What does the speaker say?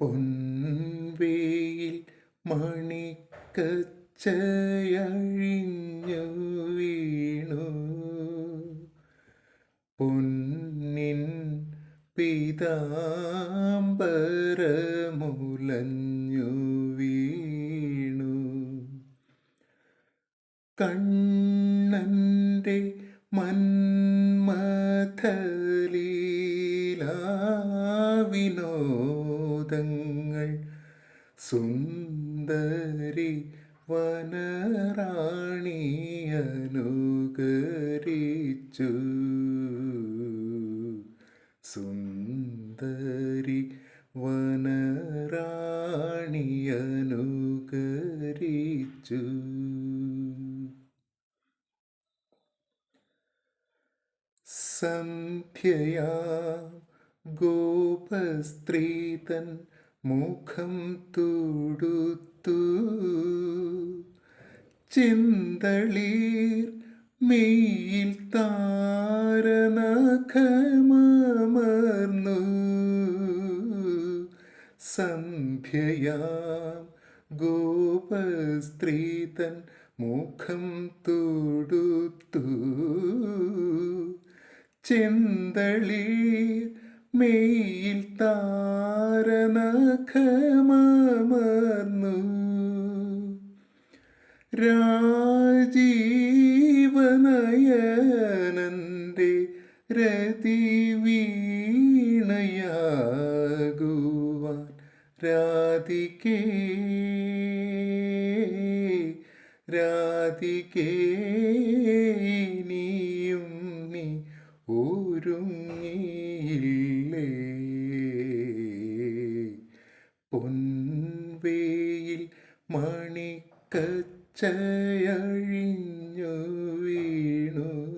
പൊൻവേയിൽ മണിക്കച്ചയഴിഞ്ഞു വീണു പൊന്നിൻ പിതാംബരമുലഞ്ഞു വീണു കണ്ണന്റെ മന്മഥലീലാവിനോദങ്ങൾ സുന്ദരി വനറാണിയനുകരിച്ചു സുന്ദരി വനറാണിയനുകരിച്ചു സന്ധ്യയാ ഗോപസ്ത്രീതൻ മുഖം തുടുത്തു. ചിന്തളീർ മെയ്യിൽ താരനഖമർന്നു. സന്ധ്യയാം ഗോപസ്ത്രീതൻ മുഖം തുടുത്തു. ചെന്തളീർ മെയ്യിൽ താരനഖമർന്നു രാജീവനയനന്റെ രതിവീണയാകുവാൻ രാധികേ രാധികേ. പൊൻവേയിൽ മണിക്കച്ചയഴിഞ്ഞു വീണു.